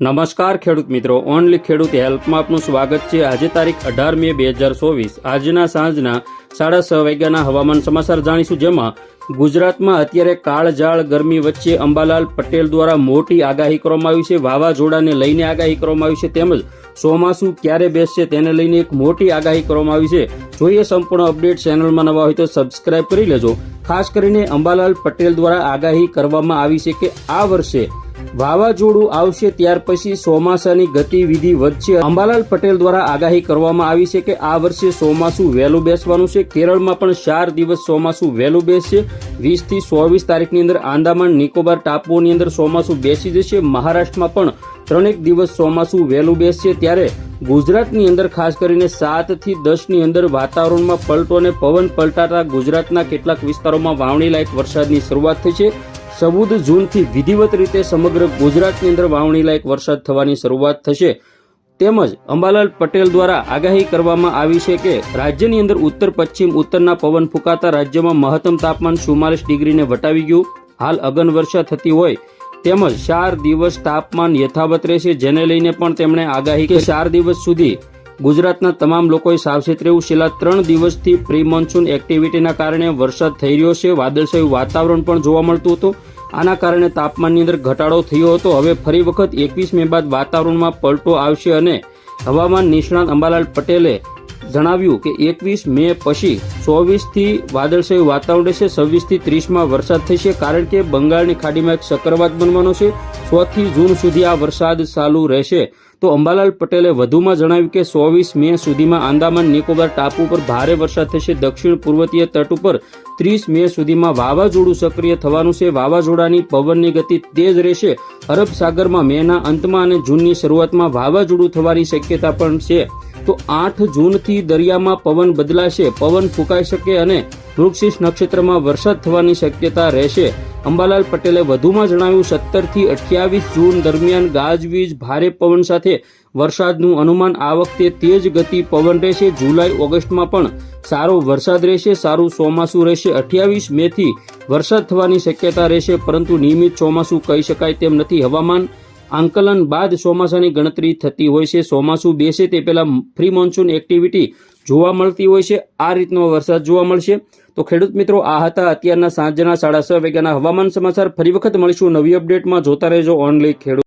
નમસ્કાર ખેડૂત મિત્રો. ઓનલી ખેડૂત હેલ્પમાં આપનું સ્વાગત છે. આજે તારીખ અઢાર મે બે હજાર ચોવીસ. આજના સાંજના સાડા છ વાગ્યાના હવામાન સમાચાર જાણીશું, જેમાં ગુજરાતમાં અત્યારે કાળઝાળ ગરમી વચ્ચે અંબાલાલ પટેલ દ્વારા મોટી આગાહી કરવામાં આવી છે. વાવાઝોડાને લઈને આગાહી કરવામાં આવી છે. તેમજ ચોમાસું ક્યારે બેસશે તેને લઈને એક મોટી આગાહી કરવામાં આવી છે. જોઈએ સંપૂર્ણ અપડેટ ચેનલમાં નવા હોય તો સબસ્ક્રાઇબ કરી લેજો. ખાસ કરીને અંબાલાલ પટેલ દ્વારા આગાહી કરવામાં આવી છે કે આ વર્ષે વાવાઝોડું આવશે ત્યાર પછી ચોમાસાની ગતિવિધિ વધશે. અંબાલાલ પટેલ દ્વારા આગાહી કરવામાં આવી છે કે આ વર્ષે ચોમાસું વહેલું બેસવાનું છે. કેરળમાં પણ ચાર દિવસ ચોમાસું વહેલું બેસશે. વીસથી ચોવીસ તારીખની અંદર આંદામાન, નિકોબાર ટાપુઓની અંદર ચોમાસું બેસી જશે. મહારાષ્ટ્રમાં પણ ત્રણેક દિવસ ચોમાસું વહેલું બેસશે. ત્યારે ગુજરાતની અંદર ખાસ કરીને સાતથી દસની અંદર વાતાવરણમાં પલટો અને પવન પલટાતા ગુજરાતના કેટલાક વિસ્તારોમાં વાવણી લાયક વરસાદની શરૂઆત થઈ છે. ચૌદ જૂનથી વિધિવત રીતે સમગ્ર ગુજરાતની અંદર વાવણી લાયક વરસાદ થવાની શરૂઆત થશે. તેમજ અંબાલાલ પટેલ દ્વારા આગાહી કરવામાં આવી છે કે રાજ્યની અંદર ઉત્તર, પશ્ચિમ, ઉત્તરના પવન ફૂંકાતા રાજ્યમાં મહત્તમ તાપમાન ચુમ્માલીસ ડિગ્રીને વટાવી ગયું. હાલ અગન વર્ષા થતી હોય તેમજ ચાર દિવસ તાપમાન યથાવત રહેશે, જેને લઈને પણ તેમણે આગાહી કે ચાર દિવસ સુધી ગુજરાતના તમામ લોકોએ સાવચેત રહેવું. છેલ્લા ત્રણ દિવસથી પ્રી મોન્સૂન એક્ટિવિટીના કારણે વરસાદ થઈ રહ્યો છે. વાદળછાયું વાતાવરણ પણ જોવા મળતું હતું. આના કારણે તાપમાનની અંદર ઘટાડો થયો હતો. હવે ફરી વખત એકવીસ મે બાદ વાતાવરણમાં પલટો આવશે અને હવામાન નિષ્ણાત અંબાલાલ પટેલે જણાવ્યું કે એકવીસ મે પછી ચોવીસથી વાદળછાયું વાતાવરણ રહેશે. છવ્વીસથી ત્રીસમાં વરસાદ થશે કારણ કે બંગાળની ખાડીમાં એક ચક્રવાત બનવાનો છે. ચોથી જૂન સુધી આ વરસાદ ચાલુ રહેશે. તો અંબાલાલ પટેલે વધુમાં જણાવ્યું કે ચોવીસ મે સુધીમાં આંદામાન નિકોબાર ટાપુ પર ભારે વરસાદ થશે. દક્ષિણ પૂર્વતીય તટ ઉપર ત્રીસ મે સુધીમાં વાવાઝોડું સક્રિય થવાનું છે. વાવાઝોડાની પવનની ગતિ તેજ રહેશે. અરબ સાગરમાં મેના અંતમાં અને જૂનની શરૂઆતમાં વાવાઝોડું થવાની શક્યતા પણ છે. તો આઠ જૂનથી દરિયામાં પવન બદલાશે. પવન ફૂંકાઈ શકે અને વૃક્ષિસ નક્ષત્રમાં વરસાદ થવાની શક્યતા રહેશે. અંબાલાલ પટેલે વધુમાં જણાવ્યું સત્તરથી અઠ્યાવીસ જૂન દરમિયાન ગાજવીજ ભારે પવન સાથે વરસાદનું અનુમાન આ વખતે તેજ ગતિ પવન રહેશે. જુલાઈ, ઓગસ્ટમાં પણ સારો વરસાદ રહેશે, સારું ચોમાસું રહેશે. અઠ્યાવીસ મે થી વરસાદ થવાની શક્યતા રહેશે, પરંતુ નિયમિત ચોમાસું કહી શકાય તેમ નથી. હવામાન આંકલન બાદ ચોમાસાની ગણતરી થતી હોય છે. ચોમાસું બેસે તે પહેલાં પ્રી મોન્સૂન એક્ટિવિટી જોવા મળતી હોય છે. આ રીતનો વરસાદ જોવા મળશે. તો ખેડૂત મિત્રો, આ હતા અત્યારના સાંજના સાડા છ વાગ્યાના હવામાન સમાચાર. ફરી વખત મળીશું નવી અપડેટમાં. જોતા રહેજો ઓનલી ખેડૂત.